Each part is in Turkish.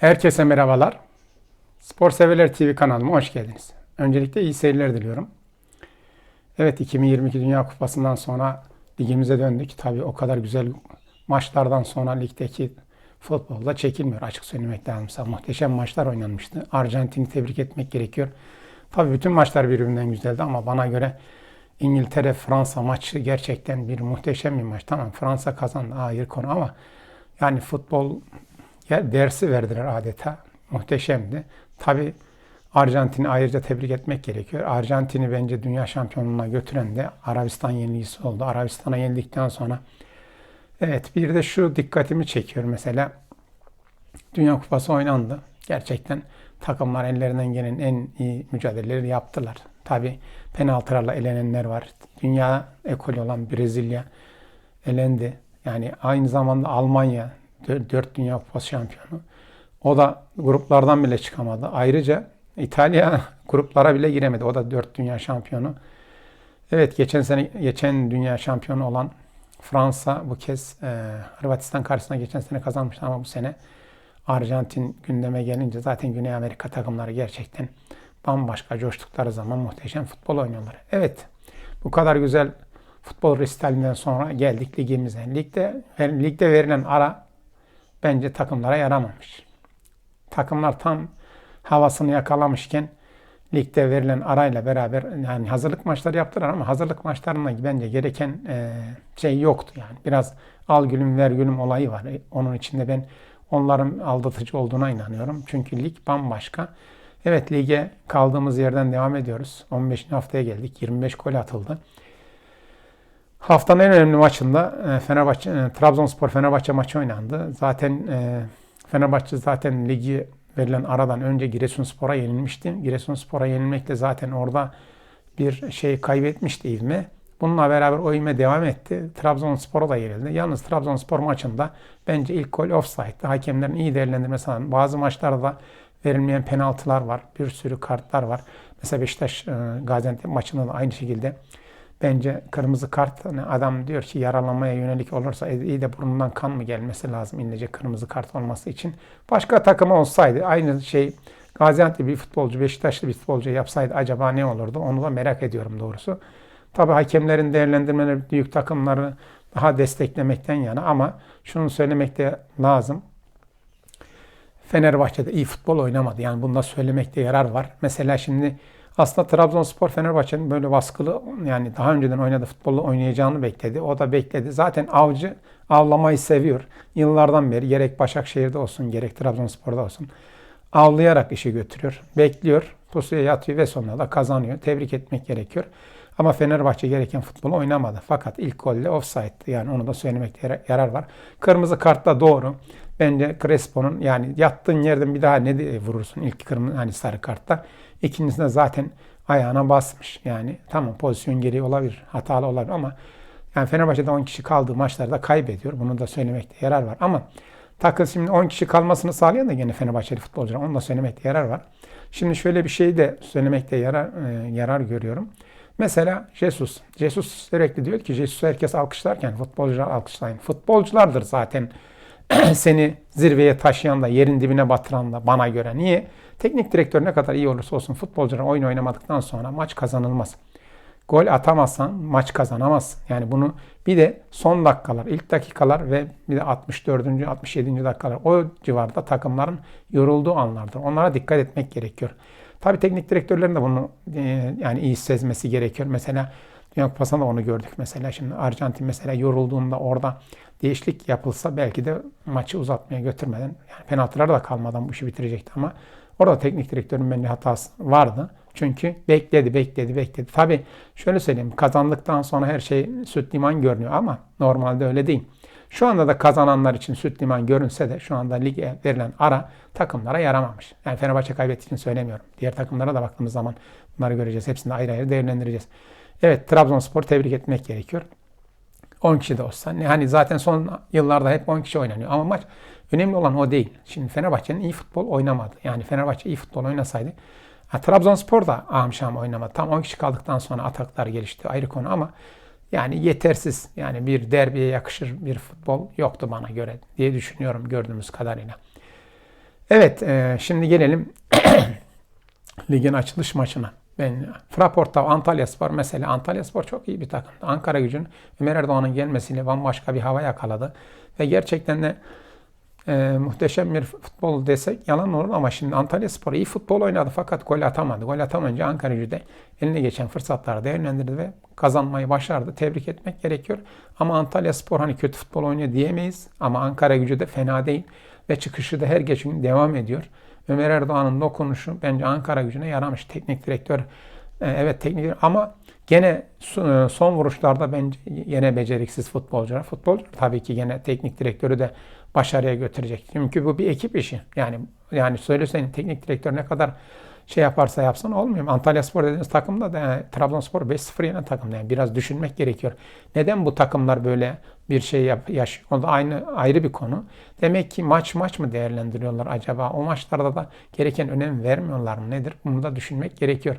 Herkese merhabalar. Spor Severler TV kanalıma hoş geldiniz. Öncelikle iyi seyirler diliyorum. Evet 2022 Dünya Kupası'ndan sonra ligimize döndük. Tabii o kadar güzel maçlardan sonra ligdeki futbolda çekilmiyor açık söylemek lazımsa. Muhteşem maçlar oynanmıştı. Arjantin'i tebrik etmek gerekiyor. Tabii bütün maçlar birbirinden güzeldi ama bana göre İngiltere-Fransa maçı gerçekten bir muhteşem bir maç. Tamam Fransa kazandı ayrı konu ama yani futbol ya dersi verdiler adeta. Muhteşemdi. Tabi Arjantin'i ayrıca tebrik etmek gerekiyor. Arjantin'i bence dünya şampiyonluğuna götüren de Arabistan yenilgisi oldu. Arabistan'a yenildikten sonra evet bir de şu dikkatimi çekiyor mesela. Dünya Kupası oynandı. Gerçekten takımlar ellerinden gelen en iyi mücadeleleri yaptılar. Tabi penaltılarla elenenler var. Dünya ekolü olan Brezilya elendi. Yani aynı zamanda Almanya 4 Dünya Kupası şampiyonu. O da gruplardan bile çıkamadı. Ayrıca İtalya gruplara bile giremedi. O da 4 dünya şampiyonu. Evet geçen sene geçen dünya şampiyonu olan Fransa bu kez e, Hırvatistan karşısında geçen sene kazanmıştı ama bu sene Arjantin gündeme gelince zaten Güney Amerika takımları gerçekten bambaşka coştukları zaman muhteşem futbol oynuyorlar. Evet bu kadar güzel futbol restalinden sonra geldik ligimize. Ligde ligde verilen ara bence takımlara yaramamış. Takımlar tam havasını yakalamışken ligde verilen arayla beraber yani hazırlık maçları yaptılar ama hazırlık maçlarında bence gereken e, şey yoktu yani. Biraz al gülüm ver gülüm olayı var. E, onun içinde ben onların aldatıcı olduğuna inanıyorum. Çünkü lig bambaşka. Evet lige kaldığımız yerden devam ediyoruz. 15. haftaya geldik. 25 gol atıldı. Haftanın en önemli maçında e, Fenerbahçe e, Trabzonspor Fenerbahçe maçı oynandı. Zaten e, Fenerbahçe zaten ligi verilen aradan önce Giresunspor'a yenilmişti. Giresunspor'a yenilmekle zaten orada bir şey kaybetmişti ivme. Bununla beraber o ivme devam etti. Trabzonspor'a da yenildi. Yalnız Trabzonspor maçında bence ilk gol offside'dı. Hakemlerin iyi değerlendirmesi lazım. Bazı maçlarda verilmeyen penaltılar var. Bir sürü kartlar var. Mesela Beşiktaş Gaziantep maçında da aynı şekilde Bence kırmızı kart hani adam diyor ki yaralanmaya yönelik olursa e, iyi de burnundan kan mı gelmesi lazım inlece kırmızı kart olması için. Başka takım olsaydı aynı şey Gaziantep bir futbolcu, Beşiktaşlı bir futbolcu yapsaydı acaba ne olurdu? Onu da merak ediyorum doğrusu. Tabi hakemlerin değerlendirmeleri büyük takımları daha desteklemekten yana ama şunu söylemek de lazım. Fenerbahçe'de iyi futbol oynamadı. Yani bunda söylemekte yarar var. Mesela şimdi aslında Trabzonspor Fenerbahçe'nin böyle baskılı yani daha önceden oynadığı futbolu oynayacağını bekledi. O da bekledi. Zaten avcı avlamayı seviyor. Yıllardan beri gerek Başakşehir'de olsun gerek Trabzonspor'da olsun avlayarak işi götürüyor. Bekliyor. Pusuya yatıyor ve sonunda da kazanıyor. Tebrik etmek gerekiyor. Ama Fenerbahçe gereken futbolu oynamadı. Fakat ilk golle offside'di. Yani onu da söylemekte yarar var. Kırmızı kartta doğru. Bence Crespo'nun yani yattığın yerden bir daha ne vurursun ilk kırmızı hani sarı kartta. İkincisinde zaten ayağına basmış. Yani tamam pozisyon gereği olabilir, hatalı olabilir ama yani Fenerbahçe'de 10 kişi kaldığı maçlarda kaybediyor. Bunu da söylemekte yarar var. Ama takım şimdi 10 kişi kalmasını sağlayan da gene Fenerbahçeli futbolcular. Onu da söylemekte yarar var. Şimdi şöyle bir şey de söylemekte yarar, e, yarar görüyorum. Mesela Jesus. Jesus sürekli diyor ki Jesus herkes alkışlarken futbolcular alkışlayın. Futbolculardır zaten seni zirveye taşıyan da yerin dibine batıran da bana göre. Niye? Teknik direktör ne kadar iyi olursa olsun futbolcular oyun oynamadıktan sonra maç kazanılmaz. Gol atamazsan maç kazanamazsın. Yani bunu bir de son dakikalar, ilk dakikalar ve bir de 64. 67. dakikalar o civarda takımların yorulduğu anlardır. Onlara dikkat etmek gerekiyor. Tabii teknik direktörlerin de bunu e, yani iyi sezmesi gerekiyor. Mesela Dünya Kupası'nda onu gördük mesela. Şimdi Arjantin mesela yorulduğunda orada değişiklik yapılsa belki de maçı uzatmaya götürmeden yani penaltılar da kalmadan bu işi bitirecekti ama orada teknik direktörün bence hatası vardı. Çünkü bekledi, bekledi, bekledi. Tabii şöyle söyleyeyim kazandıktan sonra her şey süt liman görünüyor ama normalde öyle değil. Şu anda da kazananlar için süt liman görünse de şu anda lige verilen ara takımlara yaramamış. Yani Fenerbahçe kaybettiği için söylemiyorum. Diğer takımlara da baktığımız zaman bunları göreceğiz. Hepsini ayrı ayrı değerlendireceğiz. Evet Trabzonspor tebrik etmek gerekiyor. 10 kişi de olsa. Hani zaten son yıllarda hep 10 kişi oynanıyor. Ama maç önemli olan o değil. Şimdi Fenerbahçe'nin iyi futbol oynamadı. Yani Fenerbahçe iyi futbol oynasaydı. Ha, Trabzonspor da ahım oynamadı. Tam 10 kişi kaldıktan sonra ataklar gelişti ayrı konu ama yani yetersiz. Yani bir derbiye yakışır bir futbol yoktu bana göre diye düşünüyorum gördüğümüz kadarıyla. Evet, e, şimdi gelelim ligin açılış maçına. Ben Fraport'ta Antalya Spor mesela Antalya Spor çok iyi bir takım. Ankara gücün Ömer Erdoğan'ın gelmesiyle bambaşka bir hava yakaladı. Ve gerçekten de e, muhteşem bir futbol desek yalan olur ama şimdi Antalya Spor iyi futbol oynadı fakat gol atamadı. Gol atamayınca Ankara gücü de eline geçen fırsatları değerlendirdi ve kazanmayı başardı. Tebrik etmek gerekiyor. Ama Antalya Spor hani kötü futbol oynuyor diyemeyiz. Ama Ankara gücü de fena değil. Ve çıkışı da her geçen gün devam ediyor. Ömer Erdoğan'ın dokunuşu bence Ankara gücüne yaramış. Teknik direktör e, evet teknik ama gene son, son vuruşlarda bence yine beceriksiz futbolcular. Futbolcu tabii ki gene teknik direktörü de başarıya götürecek. Çünkü bu bir ekip işi. Yani yani söylesene teknik direktör ne kadar şey yaparsa yapsın olmuyor. Antalya Spor dediğiniz takımda da yani, Trabzonspor 5-0 yenen takım. Yani biraz düşünmek gerekiyor. Neden bu takımlar böyle bir şey yap, yaşıyor? O da aynı ayrı bir konu. Demek ki maç maç mı değerlendiriyorlar acaba? O maçlarda da gereken önem vermiyorlar mı? Nedir? Bunu da düşünmek gerekiyor.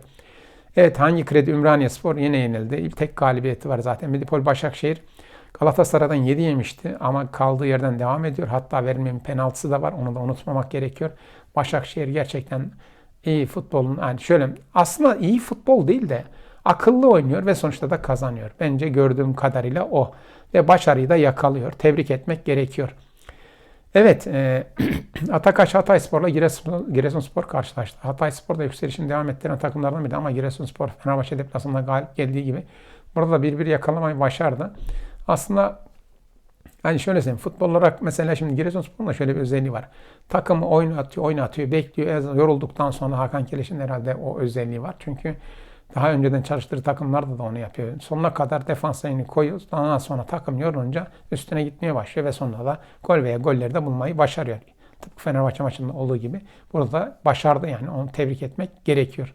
Evet hangi kredi Ümraniye Spor yine yenildi. Tek galibiyeti var zaten. Medipol Başakşehir Galatasaray'dan 7 yemişti ama kaldığı yerden devam ediyor. Hatta verilmeyen penaltısı da var. Onu da unutmamak gerekiyor. Başakşehir gerçekten iyi futbolun yani şöyle aslında iyi futbol değil de akıllı oynuyor ve sonuçta da kazanıyor. Bence gördüğüm kadarıyla o. Ve başarıyı da yakalıyor. Tebrik etmek gerekiyor. Evet, e, Atakaş Hatayspor'la Giresun, Giresunspor karşılaştı. Hatayspor da yükselişini devam ettiren takımlardan biri ama Giresunspor Fenerbahçe deplasmanında galip geldiği gibi burada da bir bir yakalamayı başardı. Aslında Hani şöyle söyleyeyim futbol olarak mesela şimdi Giresunspor'un da şöyle bir özelliği var. Takımı oynatıyor, oynatıyor, bekliyor. Yorulduktan sonra Hakan Keleş'in herhalde o özelliği var. Çünkü daha önceden çalıştığı takımlarda da onu yapıyor. Sonuna kadar defans sayını koyuyor. Daha sonra takım yorulunca üstüne gitmeye başlıyor ve sonunda da gol veya golleri de bulmayı başarıyor. Tıpkı Fenerbahçe maçında olduğu gibi burada başardı yani onu tebrik etmek gerekiyor.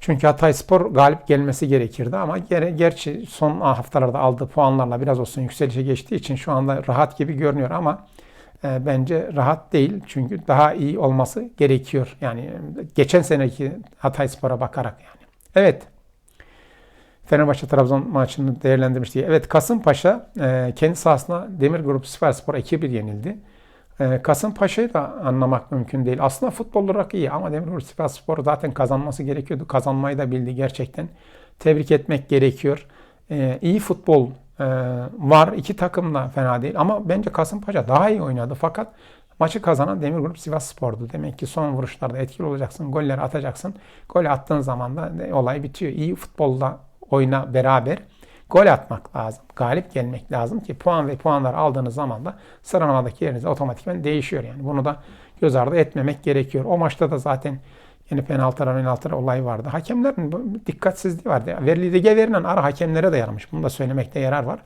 Çünkü Hatay Spor galip gelmesi gerekirdi ama ger gerçi son haftalarda aldığı puanlarla biraz olsun yükselişe geçtiği için şu anda rahat gibi görünüyor ama e, bence rahat değil. Çünkü daha iyi olması gerekiyor. Yani geçen seneki Hatay Spor'a bakarak yani. Evet. Fenerbahçe Trabzon maçını değerlendirmiştik. Evet Kasımpaşa e, kendi sahasında Demir Grup Süperspor 2-1 yenildi. Ee, Kasımpaşa'yı da anlamak mümkün değil. Aslında futbol olarak iyi ama Demirspor Sivasspor zaten kazanması gerekiyordu. Kazanmayı da bildi gerçekten. Tebrik etmek gerekiyor. Ee, iyi futbol e, var. İki takım da fena değil ama bence Kasımpaşa daha iyi oynadı. Fakat maçı kazanan Demirgrup Sivasspor'du. Demek ki son vuruşlarda etkili olacaksın. Golleri atacaksın. Gol attığın zaman da olay bitiyor. İyi futbolda oyna beraber gol atmak lazım. Galip gelmek lazım ki puan ve puanlar aldığınız zaman da sıralamadaki yeriniz otomatikman değişiyor yani. Bunu da göz ardı etmemek gerekiyor. O maçta da zaten yine penaltılar penaltılar olay vardı. Hakemlerin dikkatsizliği vardı. Verili lige verilen ara hakemlere de yaramış. Bunu da söylemekte yarar var.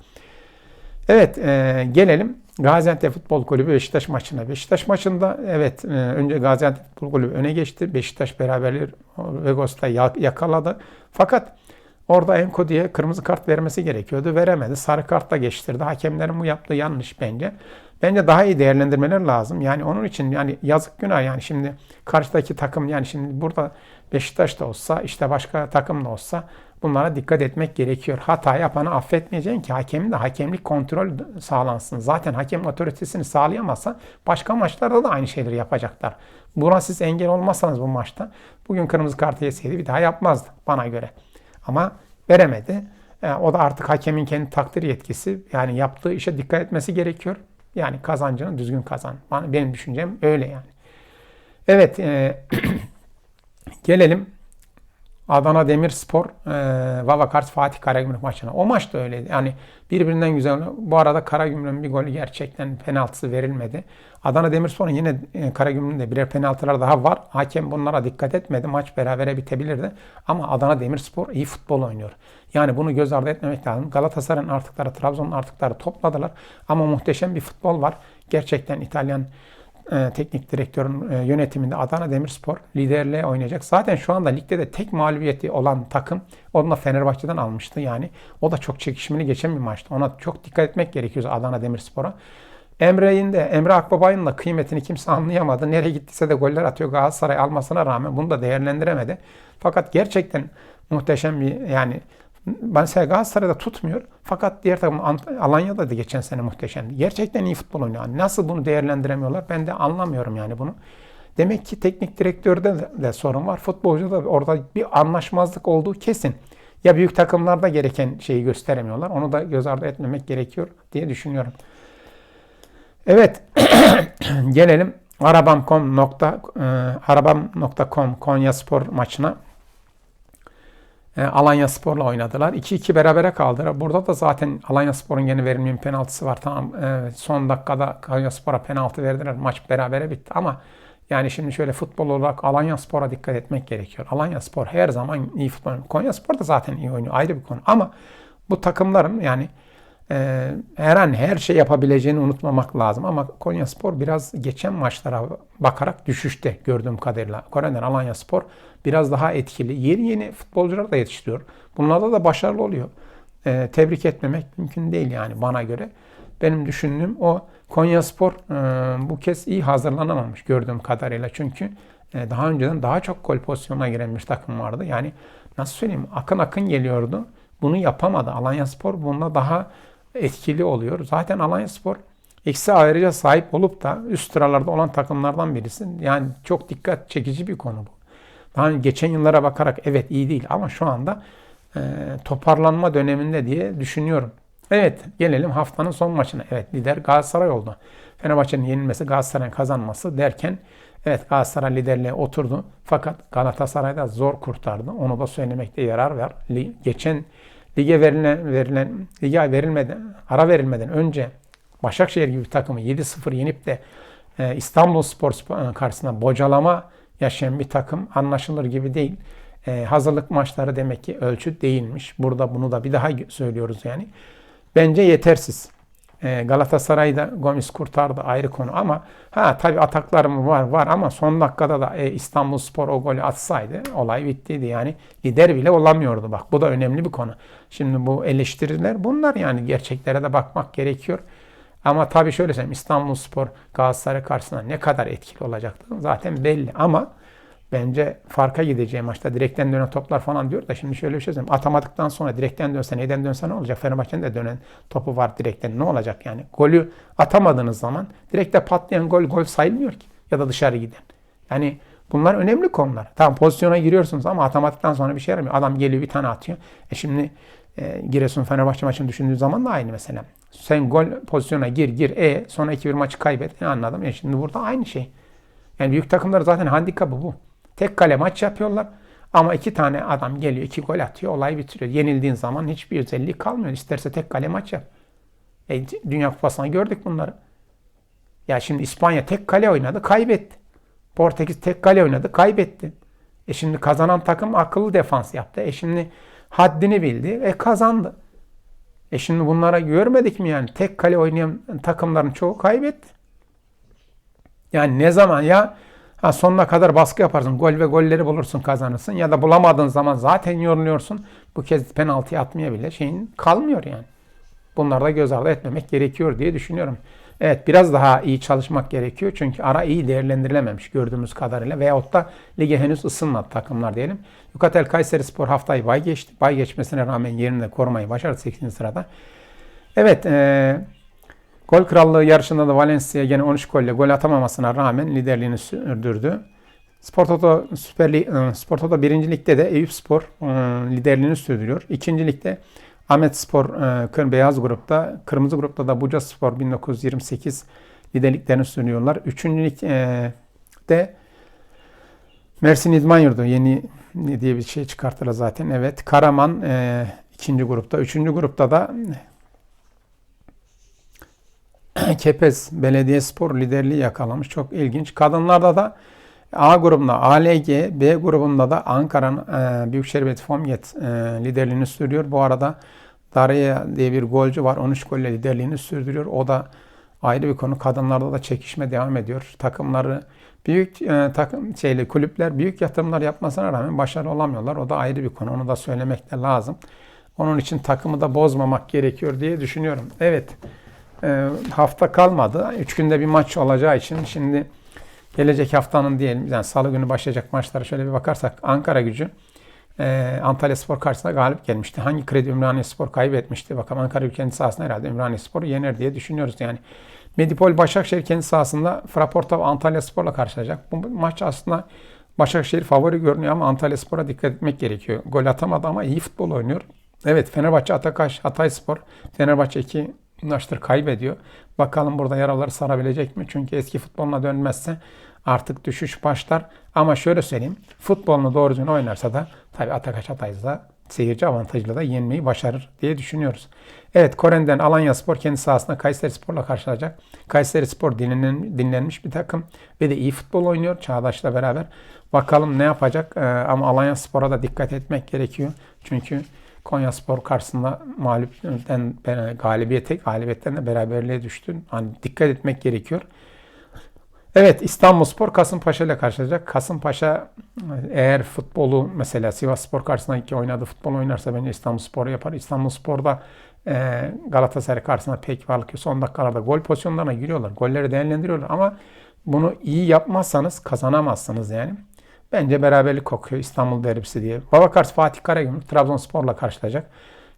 Evet e, gelelim Gaziantep Futbol Kulübü Beşiktaş maçına. Beşiktaş maçında evet e, önce Gaziantep Futbol Kulübü öne geçti. Beşiktaş beraberliği Vegos'ta yakaladı. Fakat Orada Enko diye kırmızı kart vermesi gerekiyordu. Veremedi. Sarı kartla geçtirdi. Hakemlerin bu yaptığı yanlış bence. Bence daha iyi değerlendirmeler lazım. Yani onun için yani yazık günah yani şimdi karşıdaki takım yani şimdi burada Beşiktaş da olsa işte başka takım da olsa bunlara dikkat etmek gerekiyor. Hata yapanı affetmeyeceksin ki hakemin de hakemlik kontrol sağlansın. Zaten hakem otoritesini sağlayamazsa başka maçlarda da aynı şeyleri yapacaklar. Buna siz engel olmazsanız bu maçta bugün kırmızı kartı yeseydi bir daha yapmazdı bana göre. Ama veremedi. Yani o da artık hakemin kendi takdir yetkisi. Yani yaptığı işe dikkat etmesi gerekiyor. Yani kazancını düzgün kazan. Benim düşüncem öyle yani. Evet. E, gelelim Adana Demirspor e, Vava Kars Fatih Karagümrük maçına. O maç da öyleydi. Yani birbirinden güzel. Bu arada Karagümrük'ün bir golü gerçekten penaltısı verilmedi. Adana Demirspor'un yine e, Karagümrük'ün de birer penaltılar daha var. Hakem bunlara dikkat etmedi. Maç berabere bitebilirdi. Ama Adana Demirspor iyi futbol oynuyor. Yani bunu göz ardı etmemek lazım. Galatasaray'ın artıkları, Trabzon'un artıkları topladılar. Ama muhteşem bir futbol var. Gerçekten İtalyan e, teknik direktörün e, yönetiminde Adana Demirspor liderliğe oynayacak. Zaten şu anda ligde de tek mağlubiyeti olan takım onu da Fenerbahçe'den almıştı yani. O da çok çekişmeli geçen bir maçtı. Ona çok dikkat etmek gerekiyor Adana Demirspor'a. Emre'nin de Emre Akbabay'ın da kıymetini kimse anlayamadı. Nereye gittiyse de goller atıyor Galatasaray almasına rağmen bunu da değerlendiremedi. Fakat gerçekten muhteşem bir yani Mesela Galatasaray'da tutmuyor. Fakat diğer takım Alanya'da da geçen sene muhteşemdi. Gerçekten iyi futbol oynuyor. Nasıl bunu değerlendiremiyorlar? Ben de anlamıyorum yani bunu. Demek ki teknik direktörde de, sorun var. Futbolcuda da orada bir anlaşmazlık olduğu kesin. Ya büyük takımlarda gereken şeyi gösteremiyorlar. Onu da göz ardı etmemek gerekiyor diye düşünüyorum. Evet. Gelelim arabam.com e, arabam.com Konya Spor maçına. E, Alanya Spor'la oynadılar. 2-2 berabere kaldılar. Burada da zaten Alanya Spor'un yeni verilmeyen penaltısı var. Tamam e, son dakikada Konya Spor'a penaltı verdiler. Maç berabere bitti ama yani şimdi şöyle futbol olarak Alanya Spor'a dikkat etmek gerekiyor. Alanya Spor her zaman iyi futbol oynuyor. Konya Spor da zaten iyi oynuyor. Ayrı bir konu. Ama bu takımların yani e, her an her şey yapabileceğini unutmamak lazım. Ama Konya Spor biraz geçen maçlara bakarak düşüşte gördüğüm kadarıyla. Kore'den Alanya Spor biraz daha etkili. Yeni yeni futbolcular da yetiştiriyor. Bunlarda da başarılı oluyor. E, tebrik etmemek mümkün değil yani bana göre. Benim düşündüğüm o Konya Spor e, bu kez iyi hazırlanamamış gördüğüm kadarıyla. Çünkü e, daha önceden daha çok gol pozisyonuna giren bir takım vardı. Yani nasıl söyleyeyim akın akın geliyordu. Bunu yapamadı. Alanya Spor bunda daha etkili oluyor. Zaten Alanya Spor eksi ayrıca sahip olup da üst sıralarda olan takımlardan birisi. Yani çok dikkat çekici bir konu bu. Daha önce geçen yıllara bakarak evet iyi değil ama şu anda e, toparlanma döneminde diye düşünüyorum. Evet gelelim haftanın son maçına. Evet lider Galatasaray oldu. Fenerbahçe'nin yenilmesi Galatasaray'ın kazanması derken evet Galatasaray liderliğe oturdu. Fakat Galatasaray da zor kurtardı. Onu da söylemekte yarar var. Geçen lige verilen, verilen lige verilmeden ara verilmeden önce Başakşehir gibi bir takımı 7-0 yenip de e, İstanbul Spor Spor- karşısında bocalama yaşayan bir takım anlaşılır gibi değil. E, hazırlık maçları demek ki ölçü değilmiş. Burada bunu da bir daha söylüyoruz yani. Bence yetersiz. E, Galatasaray'da Gomis kurtardı ayrı konu ama ha tabii ataklarım var var ama son dakikada da e, İstanbul Spor o golü atsaydı olay bittiydi. Yani lider bile olamıyordu bak. Bu da önemli bir konu. Şimdi bu eleştiriler bunlar yani gerçeklere de bakmak gerekiyor. Ama tabii şöyle söyleyeyim İstanbul Spor Galatasaray karşısında ne kadar etkili olacaktı zaten belli ama bence farka gideceği maçta direkten dönen toplar falan diyor da şimdi şöyle bir şey söyleyeyim. Atamadıktan sonra direkten dönse neden dönse ne olacak? Fenerbahçe'nin de dönen topu var direkten ne olacak yani? Golü atamadığınız zaman direkte patlayan gol gol sayılmıyor ki ya da dışarı giden. Yani bunlar önemli konular. Tamam pozisyona giriyorsunuz ama atamadıktan sonra bir şey yaramıyor. Adam geliyor bir tane atıyor. E şimdi e, Giresun Fenerbahçe maçını düşündüğü zaman da aynı mesela. Sen gol pozisyona gir gir e sonra 2-1 maçı kaybet. Ne anladım? E şimdi burada aynı şey. Yani büyük takımlar zaten handikapı bu. Tek kale maç yapıyorlar. Ama iki tane adam geliyor, iki gol atıyor, olay bitiriyor. Yenildiğin zaman hiçbir özelliği kalmıyor. İsterse tek kale maç yap. E, Dünya Kupası'na gördük bunları. Ya şimdi İspanya tek kale oynadı, kaybetti. Portekiz tek kale oynadı, kaybetti. E şimdi kazanan takım akıllı defans yaptı. E şimdi haddini bildi ve kazandı. E şimdi bunlara görmedik mi yani? Tek kale oynayan takımların çoğu kaybetti. Yani ne zaman ya ha sonuna kadar baskı yaparsın, gol ve golleri bulursun, kazanırsın ya da bulamadığın zaman zaten yoruluyorsun. Bu kez penaltı atmaya bile şeyin kalmıyor yani. Bunları da göz ardı etmemek gerekiyor diye düşünüyorum. Evet biraz daha iyi çalışmak gerekiyor. Çünkü ara iyi değerlendirilememiş gördüğümüz kadarıyla. Veyahut da lige henüz ısınmadı takımlar diyelim. Yukatel Kayseri Spor haftayı bay geçti. Bay geçmesine rağmen yerini de korumayı başardı 8. sırada. Evet e, gol krallığı yarışında da Valencia gene 13 golle gol atamamasına rağmen liderliğini sürdürdü. Spor Toto Süper Lig, e, Spor Toto 1. Lig'de de Eyüp Spor e, liderliğini sürdürüyor. 2. Lig'de Ahmet Spor e, beyaz grupta, kırmızı grupta da Buca Spor 1928 liderliklerini sunuyorlar. Üçüncü ligde Mersin İdman Yurdu yeni diye bir şey çıkarttılar zaten. Evet. Karaman e, ikinci grupta. Üçüncü grupta da Kepez Belediyespor liderliği yakalamış. Çok ilginç. Kadınlarda da A grubunda ALG, B grubunda da Ankara'nın e, Büyükşehir Belediyesi Fomget e, liderliğini sürdürüyor. Bu arada Darya diye bir golcü var. 13 golle liderliğini sürdürüyor. O da ayrı bir konu. Kadınlarda da çekişme devam ediyor. Takımları büyük e, takım şeyli kulüpler büyük yatırımlar yapmasına rağmen başarılı olamıyorlar. O da ayrı bir konu. Onu da söylemek de lazım. Onun için takımı da bozmamak gerekiyor diye düşünüyorum. Evet. E, hafta kalmadı. 3 günde bir maç olacağı için şimdi gelecek haftanın diyelim yani salı günü başlayacak maçlara şöyle bir bakarsak Ankara gücü e, Antalya Spor karşısında galip gelmişti. Hangi kredi Ümraniye Spor kaybetmişti? Bakalım Ankara kendi sahasında herhalde Ümraniye Spor'u yener diye düşünüyoruz yani. Medipol Başakşehir kendi sahasında Fraporta Antalya Spor'la karşılaşacak. Bu maç aslında Başakşehir favori görünüyor ama Antalya Spor'a dikkat etmek gerekiyor. Gol atamadı ama iyi futbol oynuyor. Evet Fenerbahçe Atakaş Hatay Spor. Fenerbahçe 2 maçtır kaybediyor. Bakalım burada yaraları sarabilecek mi? Çünkü eski futboluna dönmezse artık düşüş başlar. Ama şöyle söyleyeyim. Futbolunu doğru düzgün oynarsa da tabii Atakaş Hatay'da seyirci avantajıyla da yenmeyi başarır diye düşünüyoruz. Evet Koren'den Alanya Spor kendi sahasında Kayseri Spor'la karşılaşacak. Kayseri Spor dinlenen, dinlenmiş bir takım ve de iyi futbol oynuyor Çağdaş'la beraber. Bakalım ne yapacak ee, ama Alanya Spor'a da dikkat etmek gerekiyor. Çünkü Konya Spor karşısında mağlupten galibiyete, galibiyetten de beraberliğe düştü. Hani dikkat etmek gerekiyor. Evet İstanbul Spor Kasımpaşa ile karşılaşacak. Kasımpaşa eğer futbolu mesela Sivas Spor karşısında iki oynadığı futbol oynarsa bence İstanbul Spor yapar. İstanbul Spor'da e, Galatasaray karşısında pek varlık yok. Son dakikalarda gol pozisyonlarına giriyorlar. Golleri değerlendiriyorlar ama bunu iyi yapmazsanız kazanamazsınız yani. Bence beraberlik kokuyor İstanbul derbisi diye. Babakars Fatih Karagümrük Trabzonspor'la karşılayacak.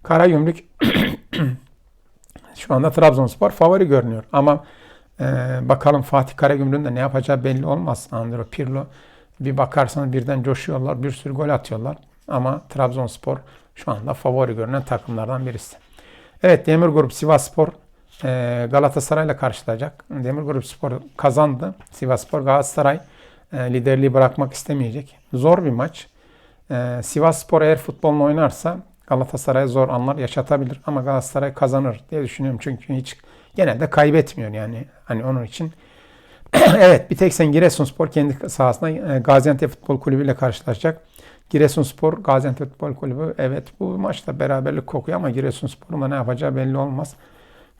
Karagümrük şu anda Trabzonspor favori görünüyor ama e, bakalım Fatih Karagümrük'ün de ne yapacağı belli olmaz. Andro Pirlo bir bakarsanız birden coşuyorlar, bir sürü gol atıyorlar. Ama Trabzonspor şu anda favori görünen takımlardan birisi. Evet Demir Grup Sivas Spor e, Galatasaray'la karşılayacak. Demir Grup Spor kazandı. Sivas Spor Galatasaray liderliği bırakmak istemeyecek. Zor bir maç. E, Sivas Spor eğer futbolunu oynarsa Galatasaray zor anlar yaşatabilir ama Galatasaray kazanır diye düşünüyorum. Çünkü hiç genelde kaybetmiyor yani. Hani onun için evet bir tek sen Giresunspor kendi sahasında e, Gaziantep Futbol Kulübü ile karşılaşacak. Giresunspor, Gaziantep Futbol Kulübü evet bu maçta beraberlik kokuyor ama Giresunspor'un da ne yapacağı belli olmaz.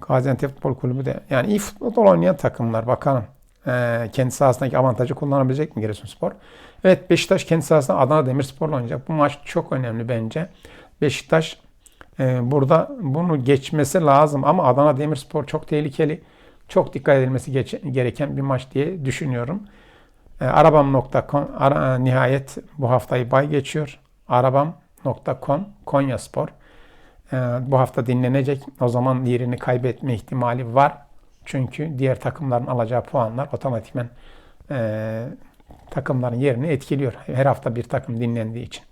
Gaziantep Futbol Kulübü de yani iyi futbol oynayan takımlar bakalım. Ee, kendi sahasındaki avantajı kullanabilecek mi Giresunspor? Evet Beşiktaş kendi sahasında Adana Demirspor'la oynayacak. Bu maç çok önemli bence. Beşiktaş e, burada bunu geçmesi lazım ama Adana Demirspor çok tehlikeli. Çok dikkat edilmesi gereken bir maç diye düşünüyorum. E, Arabam.com ara, nihayet bu haftayı bay geçiyor. Arabam.com Konya Spor. E, bu hafta dinlenecek. O zaman yerini kaybetme ihtimali var. Çünkü diğer takımların alacağı puanlar otomatikmen e, takımların yerini etkiliyor. Her hafta bir takım dinlendiği için.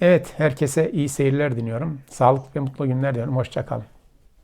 Evet, herkese iyi seyirler diliyorum. Sağlıklı ve mutlu günler diliyorum. Hoşçakalın.